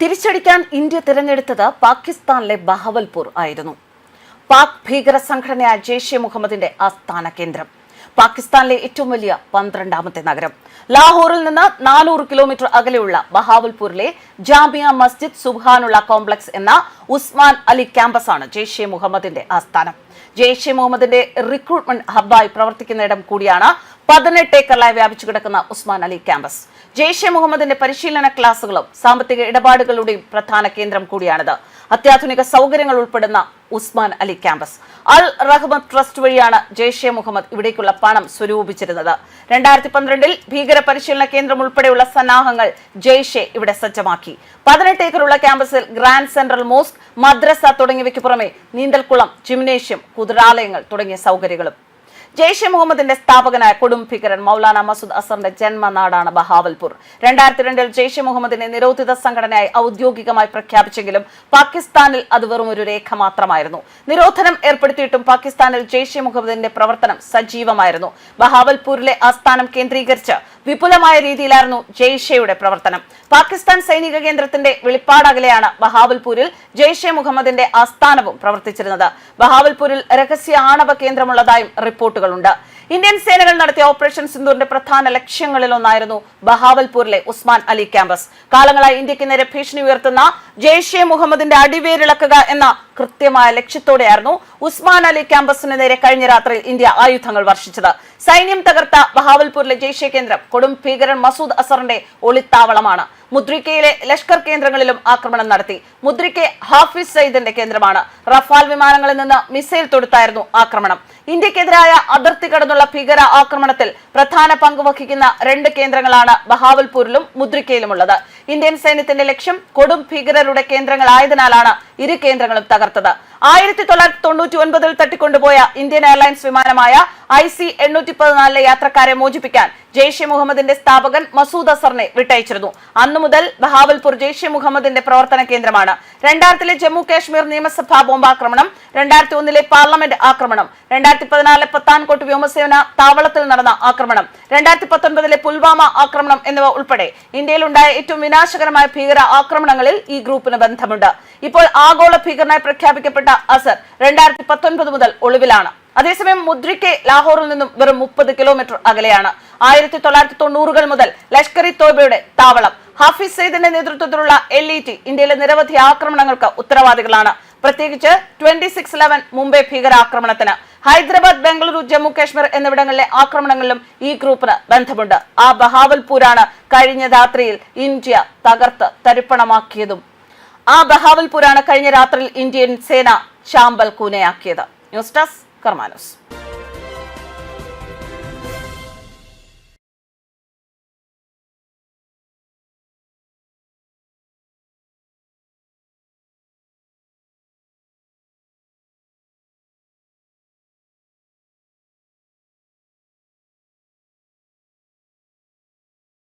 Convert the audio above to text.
തിരിച്ചടിക്കാൻ India തിരഞ്ഞെടുത്തത് പാകിസ്ഥാനിലെ ബഹവൽപൂർ ആയിരുന്നു. പാക് ഭീകര സംഘടനയായ ജെയ്ഷെ മുഹമ്മദിന്റെ ആസ്ഥാന കേന്ദ്രം. പാകിസ്ഥാനിലെ ഏറ്റവും വലിയ പന്ത്രണ്ടാമത്തെ നഗരം. ലാഹോറിൽ നിന്ന് നാനൂറ് കിലോമീറ്റർ അകലെയുള്ള ബഹാവൽപൂരിലെ ജാമിയ മസ്ജിദ് സുബ്ഹാനുള്ള കോംപ്ലക്സ് എന്ന ഉസ്മാൻ അലി ക്യാമ്പസാണ് ജെയ്ഷെ മുഹമ്മദിന്റെ ആസ്ഥാനം. ജെയ്ഷെ മുഹമ്മദിന്റെ റിക്രൂട്ട്മെന്റ് ഹബ്ബായി പ്രവർത്തിക്കുന്നിടം കൂടിയാണ് പതിനെട്ട് ഏക്കറിലായി വ്യാപിച്ചു കിടക്കുന്ന ഉസ്മാൻ അലി ക്യാമ്പസ്. ജെയ്ഷെ മുഹമ്മദിന്റെ പരിശീലന ക്ലാസുകളും സാമ്പത്തിക ഇടപാടുകളുടെയും പ്രധാന കേന്ദ്രം കൂടിയാണിത്. അത്യാധുനിക സൗകര്യങ്ങൾ ഉൾപ്പെടുന്ന ഉസ്മാൻ അലി ക്യാമ്പസ്. അൽ റഹ്മദ് ട്രസ്റ്റ് വഴിയാണ് ജെയ്ഷെ മുഹമ്മദ് ഇവിടേക്കുള്ള പണം സ്വരൂപിച്ചിരുന്നത്. രണ്ടായിരത്തി പന്ത്രണ്ടിൽ ഭീകര പരിശീലന കേന്ദ്രം ഉൾപ്പെടെയുള്ള സന്നാഹങ്ങൾ ജെയ്ഷെ ഇവിടെ സജ്ജമാക്കി. പതിനെട്ട് ഏക്കറുള്ള ക്യാമ്പസിൽ ഗ്രാൻഡ് സെൻട്രൽ മോസ്ക് മദ്രസ തുടങ്ങിയവയ്ക്ക് പുറമെ നീന്തൽക്കുളം ജിംനേഷ്യം കുതിരാലയങ്ങൾ തുടങ്ങിയ സൗകര്യങ്ങളും. ജെയ്ഷെ മുഹമ്മദിന്റെ സ്ഥാപകനായ കൊടും ഭീകരൻ മൗലാന മസൂദ് അസറിന്റെ ജന്മനാടാണ് ബഹാവൽപൂർ. രണ്ടായിരത്തി രണ്ടിൽ ജെയ്ഷെ മുഹമ്മദിനെ നിരോധിത സംഘടനയായി ഔദ്യോഗികമായി പ്രഖ്യാപിച്ചെങ്കിലും പാകിസ്ഥാനിൽ അത് വെറും ഒരു രേഖ മാത്രമായിരുന്നു. നിരോധനം ഏർപ്പെടുത്തിയിട്ടും പാകിസ്ഥാനിൽ ജെയ്ഷെ മുഹമ്മദിന്റെ പ്രവർത്തനം സജീവമായിരുന്നു. ബഹാവൽപൂരിലെ ആസ്ഥാനം കേന്ദ്രീകരിച്ച് വിപുലമായ രീതിയിലായിരുന്നു ജെയ്ഷെയുടെ പ്രവർത്തനം. പാകിസ്ഥാൻ സൈനിക കേന്ദ്രത്തിന്റെ വെളിപ്പാടകലെയാണ് ബഹാവൽപൂരിൽ ജെയ്ഷെ മുഹമ്മദിന്റെ ആസ്ഥാനവും പ്രവർത്തിച്ചിരുന്നത്. ബഹാവൽപൂരിൽ രഹസ്യ ആണവ കേന്ദ്രമുള്ളതായും റിപ്പോർട്ടുകളുണ്ട് ഇന്ത്യൻ സേനകൾ നടത്തിയ ഓപ്പറേഷൻ സിന്ധുവിന്റെ പ്രധാന ലക്ഷ്യങ്ങളിലൊന്നായിരുന്നു ബഹാവൽപൂരിലെ ഉസ്മാൻ അലി ക്യാമ്പസ്. കാലങ്ങളായി ഇന്ത്യയ്ക്ക് നേരെ ഭീഷണി ഉയർത്തുന്ന ജെയ്ഷെ മുഹമ്മദിന്റെ അടിവേരിളക്കുക എന്ന കൃത്യമായ ലക്ഷ്യത്തോടെയായിരുന്നു ഉസ്മാൻ അലി ക്യാമ്പസിന് നേരെ കഴിഞ്ഞ രാത്രിയിൽ ഇന്ത്യ ആയുധങ്ങൾ വർഷിച്ചത്. സൈന്യം തകർത്ത ബഹാവൽപൂരിലെ ജയ്ഷെ കേന്ദ്രം കൊടും ഭീകരൻ മസൂദ് അസറിന്റെ ഒളിത്താവളമാണ്. മുദ്രിക്കയിലെ ലഷ്കർ കേന്ദ്രങ്ങളിലും ആക്രമണം നടത്തി. മുദ്രിക്ക ഹാഫിസ് സയ്യിദിന്റെ കേന്ദ്രമാണ്. റഫാൽ വിമാനങ്ങളിൽ നിന്ന് മിസൈൽ തൊടുത്തായിരുന്നു ആക്രമണം. ഇന്ത്യക്കെതിരായ അതിർത്തി കടന്നുള്ള ഭീകര ആക്രമണത്തിൽ പ്രധാന പങ്ക് വഹിക്കുന്ന രണ്ട് കേന്ദ്രങ്ങളാണ് ബഹാവൽപൂരിലും മുദ്രിക്കയിലുമുള്ളത്. ഇന്ത്യൻ സൈന്യത്തിന്റെ ലക്ഷ്യം കൊടും ഭീകരരുടെ കേന്ദ്രങ്ങളായതിനാലാണ് ഇരു കേന്ദ്രങ്ങളും തകർത്തത്. ആയിരത്തി തൊള്ളായിരത്തി തൊണ്ണൂറ്റി ഒൻപതിൽ തട്ടിക്കൊണ്ടുപോയ ഇന്ത്യൻ എയർലൈൻസ് വിമാനമായ ഐ സി എണ്ണൂറ്റി പതിനാലിലെ യാത്രക്കാരെ മോചിപ്പിക്കാൻ ജെയ്ഷെ മുഹമ്മദിന്റെ സ്ഥാപകൻ മസൂദ് അസറിനെ വിട്ടയച്ചിരുന്നു. അന്നു മുതൽ ബഹാവൽപൂർ ജെയ്ഷെ മുഹമ്മദിന്റെ പ്രവർത്തന കേന്ദ്രമാണ്. രണ്ടായിരത്തിലെ ജമ്മു കാശ്മീർ നിയമസഭാ ബോംബാക്രമണം രണ്ടായിരത്തി ഒന്നിലെ പാർലമെന്റ് ആക്രമണം രണ്ടായിരത്തി പതിനാലിലെ പത്താൻകോട്ട് വ്യോമസേന താവളത്തിൽ നടന്ന ആക്രമണം രണ്ടായിരത്തി പത്തൊൻപതിലെ പുൽവാമ ആക്രമണം എന്നിവ ഉൾപ്പെടെ ഇന്ത്യയിലുണ്ടായ ഏറ്റവും വിനാശകരമായ ഭീകര ആക്രമണങ്ങളിൽ ഈ ഗ്രൂപ്പിന് ബന്ധമുണ്ട്. ഇപ്പോൾ ആഗോള ഭീകരനായി പ്രഖ്യാപിക്കപ്പെട്ട അസർ രണ്ടായിരത്തി പത്തൊൻപത് മുതൽ ഒളിവിലാണ്. അതേസമയം മുദ്രിക്കെ ലാഹോറിൽ നിന്നും വെറും മുപ്പത് കിലോമീറ്റർ അകലെയാണ്. ആയിരത്തി തൊള്ളായിരത്തി തൊണ്ണൂറുകൾ മുതൽ ലഷ്കർ ഇ തോബയുടെ താവളം. ഹാഫിസ് സെയ്ദിന്റെ നേതൃത്വത്തിലുള്ള എൽ ഇ ടി ഇന്ത്യയിലെ നിരവധി ആക്രമണങ്ങൾക്ക് ഉത്തരവാദികളാണ്. പ്രത്യേകിച്ച് ട്വന്റി സിക്സ് ഇലവൻ മുംബൈ ഭീകരാക്രമണത്തിന്. ഹൈദരാബാദ് ബംഗളൂരു ജമ്മു കാശ്മീർ എന്നിവിടങ്ങളിലെ ആക്രമണങ്ങളിലും ഈ ഗ്രൂപ്പിന് ബന്ധമുണ്ട്. ആ ബഹാവൽപൂരാണ് കഴിഞ്ഞ രാത്രിയിൽ ഇന്ത്യ തകർത്ത് തരിപ്പണമാക്കിയതും ആ ബഹാവൽപൂരാണ് കഴിഞ്ഞ രാത്രിയിൽ ഇന്ത്യൻ സേന ചാമ്പൽ കൂനയാക്കിയത്. News desk കർമാനോസ്.